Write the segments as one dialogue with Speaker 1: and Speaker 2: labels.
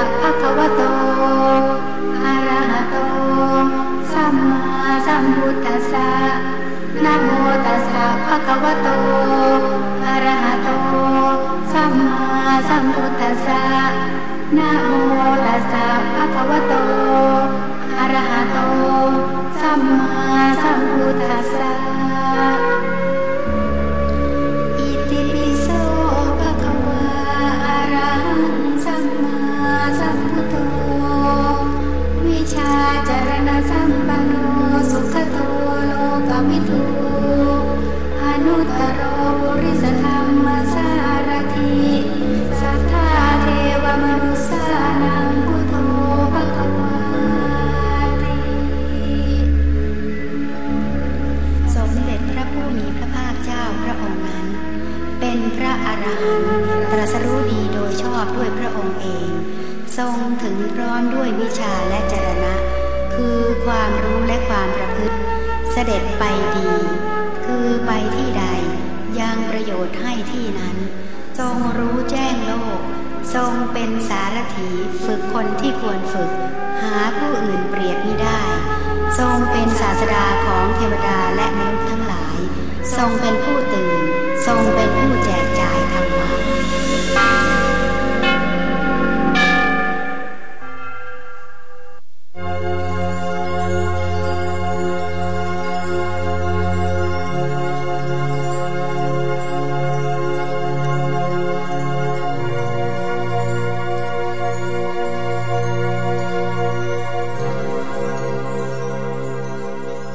Speaker 1: สะภะคะวะโต อะระหะโต สัมมาสัมพุทธัสสะนะโมตัสสะภะคะวะโต เป็นพระอรหันต์ตรัสรู้ดีโดยชอบด้วยพระองค์เอง ทรงถึงพร้อมด้วยวิชาและจรณะ คือความรู้และความประพฤติ เสด็จไปดี คือไปที่ใด ยังประโยชน์ให้ที่นั้น ทรงรู้แจ้งโลก ทรงเป็นสารถีฝึกคนที่ควรฝึก หาผู้อื่นเปรียบไมิได้ ทรงเป็นศาสดาของเทวดาและมนุษย์ทั้งหลาย ทรงเป็นผู้ตื่น ทรงเป็นผู้แจกจ่ายธรรมะ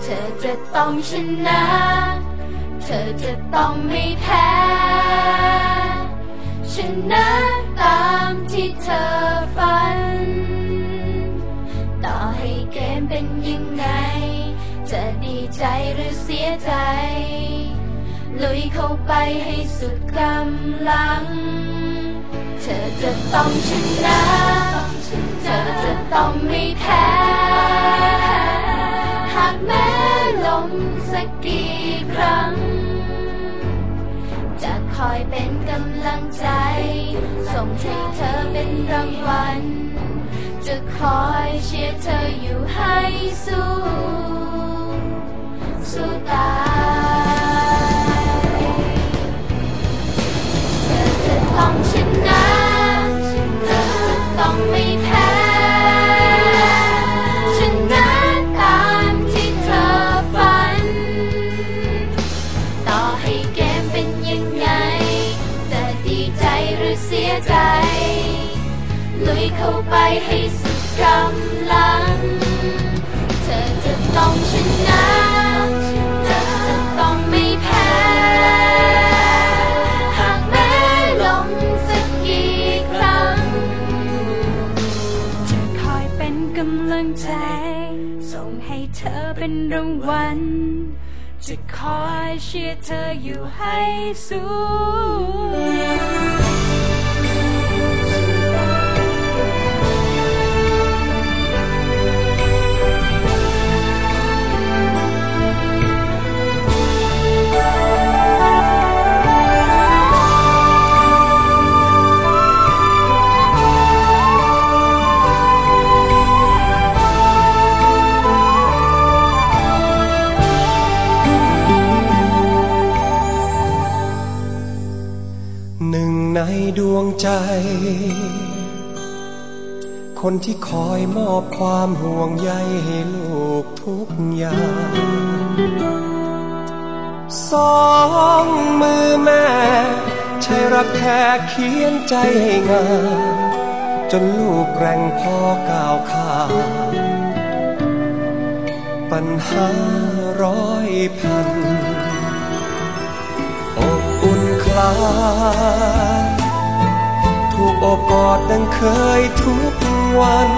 Speaker 2: เธอจะต้องชนะ เธอจะต้องไม่แพ้ชนะตามที่เธอฝัน ต่อให้เกมเป็นยังไง จะดีใจหรือเสียใจ ลุยเข้าไปให้สุดกำลัง เธอจะต้องชนะ เธอจะต้องไม่แพ้หากแม้ลมสักกี่ครั้ง คอยเป็นกำลังใจ ส่งให้เธอเป็นรางวัล จะคอยเชียร์เธออยู่ให้สู้สู้ตายเธอจะต้องชนะ หรือเสียใจ ลุยเข้าไปให้สุดกำลัง เธอจะต้องชนะเธอจะต้องไม่แพ้ หากแม้ล้มสักกี่ครั้ง จะคอยเป็นกำลังใจ ส่งให้เธอเป็นรางวัลจะคอยเชียร์เธออยู่ให้สู้
Speaker 3: ห คนที่คอยมอบความห่วงใยให้ลูกทุกอย่างสองมือแม่ใช่รักแค่เขียนใจให้งามจนลูกแกร่งพอก้าวข้ามปัญหาร้อยพันอบอุ่นคลาย ถูกโอบกอดดังเคยทุกวัน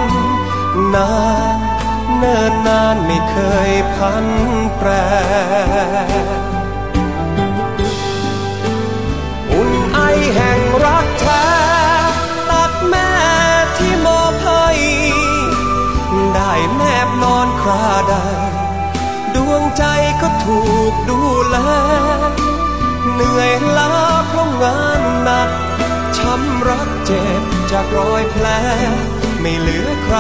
Speaker 3: นานเนิ่นนานไม่เคยพันแปรอุ่นไอแห่งรักแท้ตักแม่ที่มอบให้ได้แนบนอนคราใดดวงใจก็ถูกดูแล เหนื่อยล้าเพราะงานหนักำรักเจ็บจากรอยแผล ไม่เหลือใคร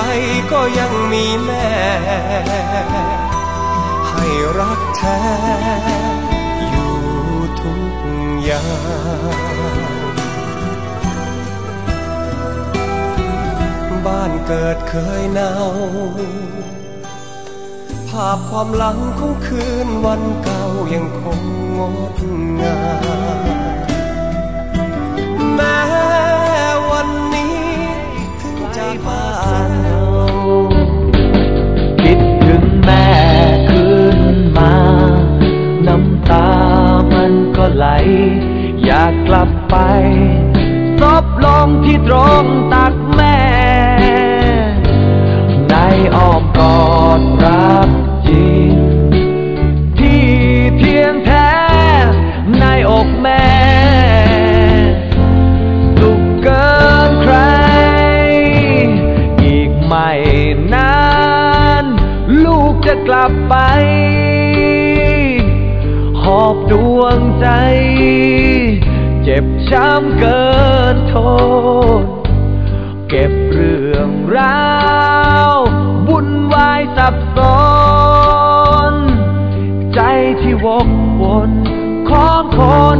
Speaker 3: ก็ยังมีแม่ ให้รักแท้อยู่ทุกอย่างบ้านเกิดเคยเนาภาพความหลังของคืนวันเก่ายังคงงดงาม แม้วันนี้ถึงจะบ้าน
Speaker 4: คิดถึงแม่ขึ้นมา น้ำตามันก็ไหล อยากกลับไปซบลงที่ตรง กลับไป หอบดวงใจ เจ็บช้ำเกินทน เก็บเรื่องราววุ่นวายสับสน ใจที่วกวนของคน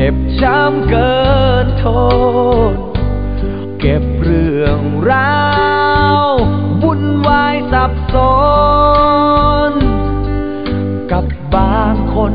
Speaker 4: เจ็บช้ำเกินทน เก็บเรื่องราววุ่นวายสับสน กับบางคน